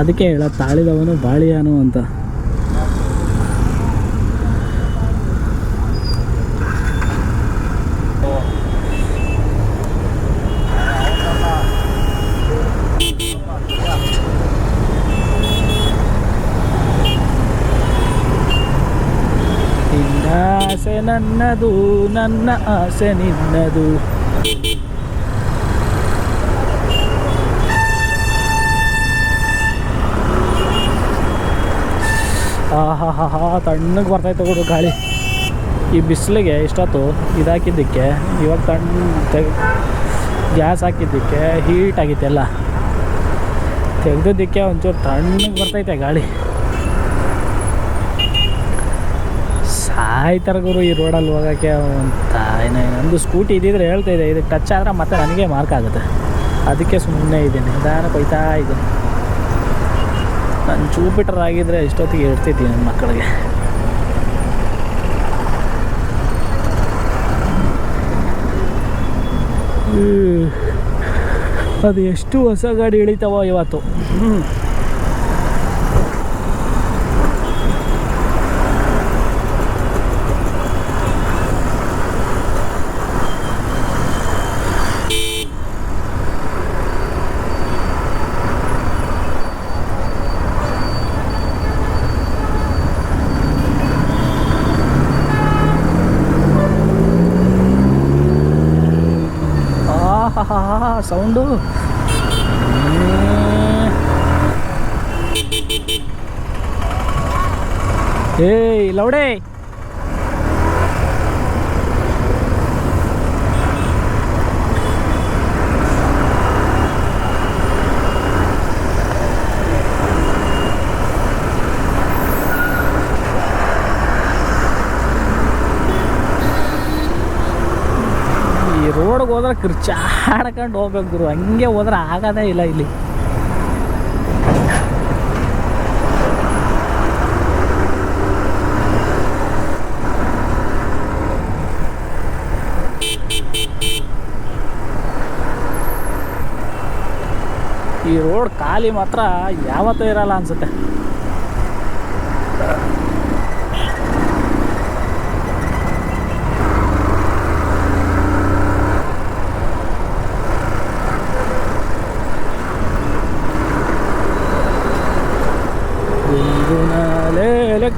ಅದಕ್ಕೆ ಹೇಳ ತಾಳಿದವನು ಬಾಳಿಯಾನು ಅಂತ. ನನ್ನದು ನನ್ನ ಆಸೆ ನಿನ್ನದು. ಆಹಾ ಹಾ ಹಾ ತಣ್ಣಗೆ ಬರ್ತೈತೆ ಗಾಳಿ. ಈ ಬಿಸಿಲಿಗೆ ಇಷ್ಟೊತ್ತು ಇದಾಕಿದ್ದಕ್ಕೆ, ಇವಾಗ ತಣ್ಣ ಗ್ಯಾಸ್ ಹಾಕಿದ್ದಕ್ಕೆ ಹೀಟ್ ಆಗಿತ್ತು ಎಲ್ಲ. ತೆಗ್ದಿದ್ದಕ್ಕೆ ಒಂಚೂರು ತಣ್ಣಗೆ ಬರ್ತೈತೆ ಗಾಳಿ. ಸಾಯ್ತಾರ ಗುರು ಈ ರೋಡಲ್ಲಿ ಹೋಗೋಕ್ಕೆ ಅಂತ. ಏನೇ ನಂದು ಸ್ಕೂಟಿ ಇದ್ದಿದ್ರೆ ಹೇಳ್ತಾ ಇದೆ ಇದಕ್ಕೆ ಟಚ್ ಆದರೆ ಮತ್ತೆ ನನಗೆ ಮಾರ್ಕ್ ಆಗುತ್ತೆ. ಅದಕ್ಕೆ ಸುಮ್ಮನೆ ಇದ್ದೀನಿ ನಿಧಾನ ಕೊಯ್ತಾ ಇದ್ದೀನಿ. ನಾನು ಜೂಪಿಟರ್ ಆಗಿದ್ರೆ ಇಷ್ಟೊತ್ತಿಗೆ ಇರ್ತಿದ್ದೆ ನನ್ನ ಮಕ್ಕಳಿಗೆ. ಅದು ಎಷ್ಟು ಹೊಸ ಗಾಡಿ ಇಳಿತಾವ ಇವತ್ತು. ಸೌಂಡು? ಏಯ್ ಲೌಡೆ. ರೋಡ್ಗೆ ಹೋದ್ರೆ ಕಿರ್ಚಾಡ್ಕೊಂಡು ಹೋಗ್ಬೇಕು ಗುರು. ಹಂಗೆ ಹೋದ್ರೆ ಆಗೋದೇ ಇಲ್ಲ ಇಲ್ಲಿ. ಈ ರೋಡ್ ಖಾಲಿ ಮಾತ್ರ ಯಾವತ್ತೂ ಇರಲ್ಲ ಅನ್ಸುತ್ತೆ.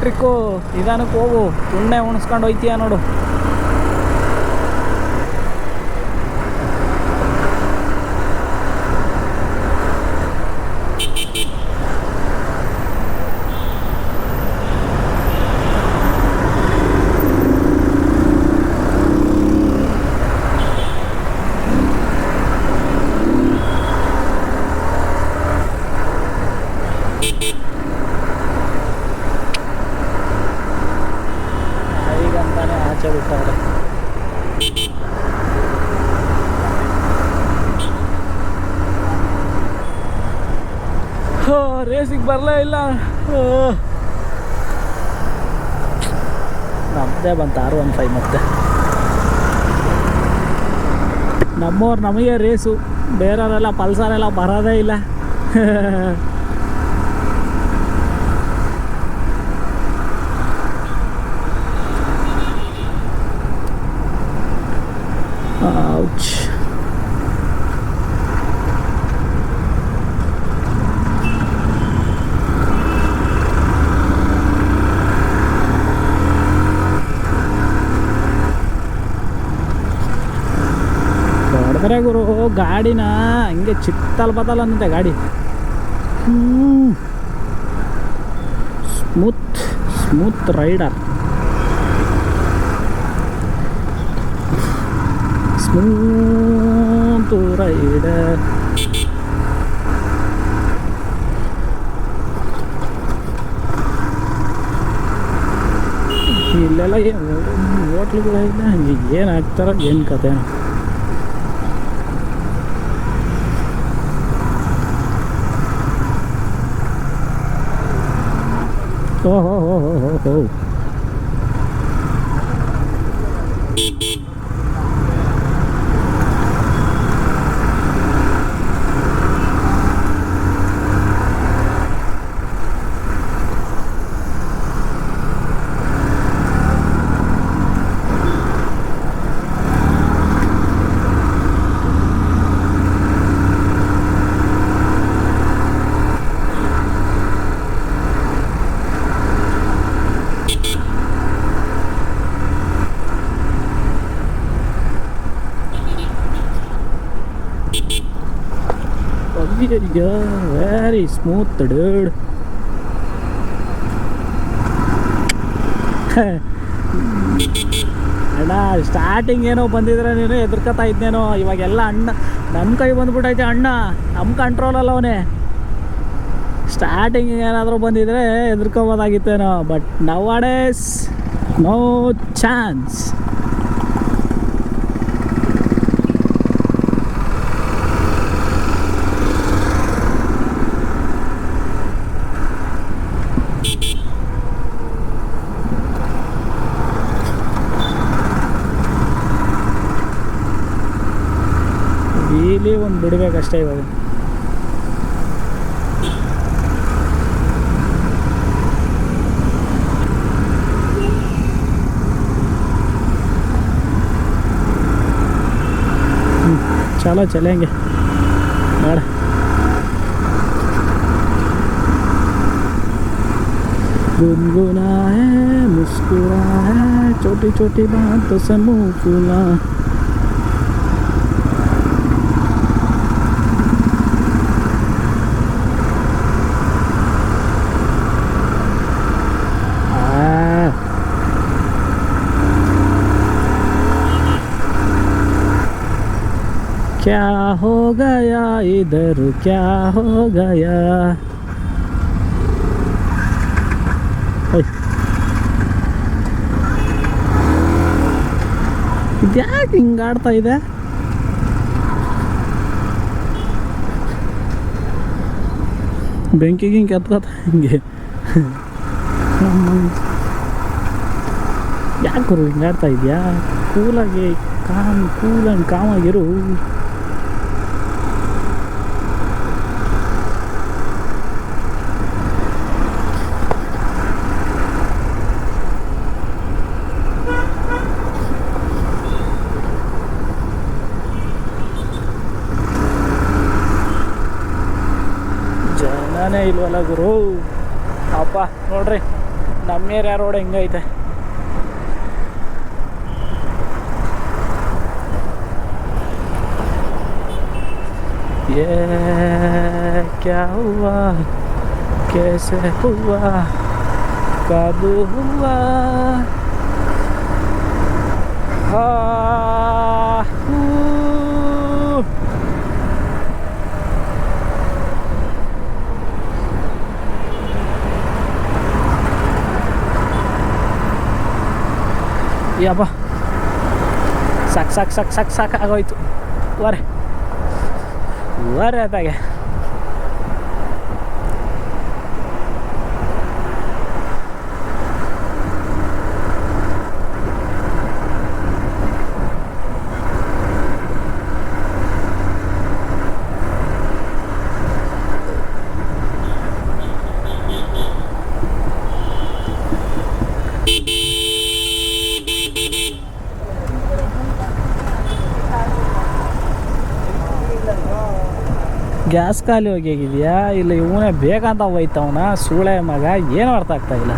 ಎಲೆಕ್ಟ್ರಿಕ್ಕು ನಿಧಾನಕ್ಕೆ ಹೋಗು. ಉಣ್ಣೆ ಉಣಿಸ್ಕೊಂಡು ಹೋಯ್ತೀಯ ನೋಡು. ರೇಸಿಗೆ ಬರಲೇ ಇಲ್ಲ. ನಮ್ಮದೇ ಬಂತು ಆರು ಒನ್ ಫೈವ್ ಮತ್ತೆ ನಮ್ಮವ್ರು ನಮಗೆ ರೇಸು ಬೇರೆಯವರೆಲ್ಲ ಪಲ್ಸರೆಲ್ಲ ಬರೋದೇ ಇಲ್ಲ Ouch. ಹೊಡೆದ್ರೆ ಗುರು ಗಾಡಿನ? ಹಂಗೆ ಚಿತ್ತಲ್ ಬದಲ್ ಅನ್ನತ್ತೆ ಗಾಡಿ. Smooth smooth rider. Smooth rider. ಇಲ್ಲೆಲ್ಲ ಏನು ಹೋಟ್ಲುಗಳೈತೆ ಏನು ಹಾಕ್ತಾರ ಏನು ಕತೆ? ಹೋ ಹೋ ಹೋ ಹೋ ಅಯ್ಯಯ್ಯೋ ವೆರಿ ಸ್ಮೂತ್ dude. ಅಣ್ಣ ಸ್ಟಾರ್ಟಿಂಗ್ ಏನೋ ಬಂದಿದ್ರೆ ನೀನು ಎದುರ್ಕೊತಾ ಇದ್ನೇನೋ ಇವಾಗೆಲ್ಲ ಅಣ್ಣ ನಮ್ಮ ಕೈ ಬಂದ್ಬಿಟ್ಟೈತೆ ಅಣ್ಣ ನಮ್ಮ ಕಂಟ್ರೋಲಲ್ಲ ಅವನೇ. ಸ್ಟಾರ್ಟಿಂಗ್ ಏನಾದರೂ ಬಂದಿದ್ರೆ ಎದುರ್ಕೋಬೋದಾಗಿತ್ತೇನೋ but nowadays no chance ಇಲ್ಲಿ ಒಂದು ಬಿಡಬೇಕಷ್ಟೇ ಇವಾಗ हम्म, चलो चलेंगे बढ़ गुनगुना है मुस्कुरा है छोटी छोटी बातों से मुंह फूला ಕ್ಯಾ ಹೋ ಗಯಾ? ಇದರು ಕ್ಯಾ ಹೋ ಗಯಾ? ಇದ್ಯಾಕೆ ಹಿಂಗೆ ಆಡ್ತಾ ಇದೆ? ಬೆಂಕಿಗೆ ಹಿಂಗೆ ಎತ್ಕೋತ ಹಿಂಗೆ. ಯಾಕೆ ಗುರು ಹಿಂಗೆ ಆಡ್ತಾ ಇದೆಯಾ? ಕೂಲಾಗಿ ಕಾಮ್ ಕೂಲ್ ಆ್ಯಂಡ್ ಕಾಮಾಗಿರು. ಜನನೇ ಇಲ್ವಲ್ಲ ಗುರು ಅಪ್ಪ ನೋಡ್ರಿ ನಮ್ಮ ಏರಿಯಾ ರೋಡ್ ಹೆಂಗೈತೆ ये क्या हुआ कैसे हुआ कब हुआ हाँ, हू। ಯಪ್ಪ ಸಾಕು ಸಾಕು ಸಾಕು ಸಾಕು ಸಾಕಾಗೋಯ್ತು ವರೆ ವರೆ ಅದಾಗೆ ಗ್ಯಾಸ್ ಖಾಲಿ ಹೋಗಿದೆಯಾ ಇಲ್ಲ ಇವನೇ ಬೇಕಂತ ಹೋಯ್ತವನ ಸೂಳೆ ಮಗ ಏನು ಅರ್ಥ ಆಗ್ತಾ ಇಲ್ಲ.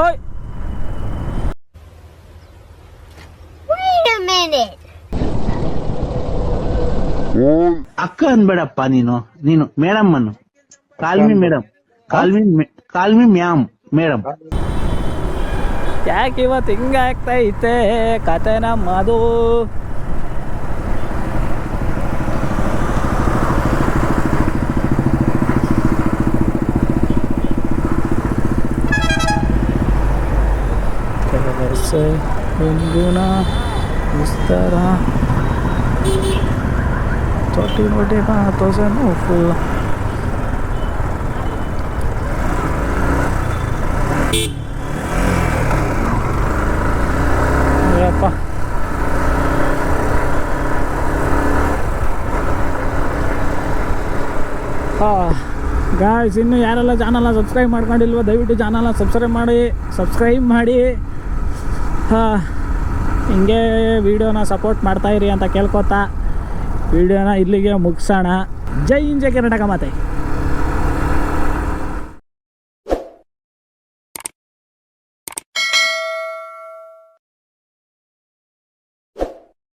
ಓಯ್! Wait a minute. ಅಕ್ಕ ಅನ್ಬೇಡಪ್ಪ ನೀನು. ನೀನು ಮೇಡಮ್ ಅನ್ನು call me madam. Call me call me ma'am madam. ಯಾಕೆ ಇವತ್ತು ಹಿಂಗೆ ಆಗ್ತೈತೆ ಕತೆ ನಮ್ಮದು कैसे गुनगुना इस तरह छोटी मोटी बातों से मुंह फुला ಗಾಯ್ಸ್ ಇನ್ನು ಯಾರೆಲ್ಲ ಚಾನಲ್ನ ಸಬ್ಸ್ಕ್ರೈಬ್ ಮಾಡ್ಕೊಂಡಿಲ್ವೋ, ದಯವಿಟ್ಟು ಚಾನಲ್ನ ಸಬ್ಸ್ಕ್ರೈಬ್ ಮಾಡಿ ಸಬ್ಸ್ಕ್ರೈಬ್ ಮಾಡಿ. ಹಾಂ. ಹಿಂಗೆ ವೀಡಿಯೋನ ಸಪೋರ್ಟ್ ಮಾಡ್ತಾಯಿರಿ ಅಂತ ಕೇಳ್ಕೊತಾ. ವೀಡಿಯೋನ ಇಲ್ಲಿಗೆ ಮುಗಿಸೋಣ. ಜೈ ಇಂಜೆ ಕರ್ನಾಟಕ ಮಾತೆ.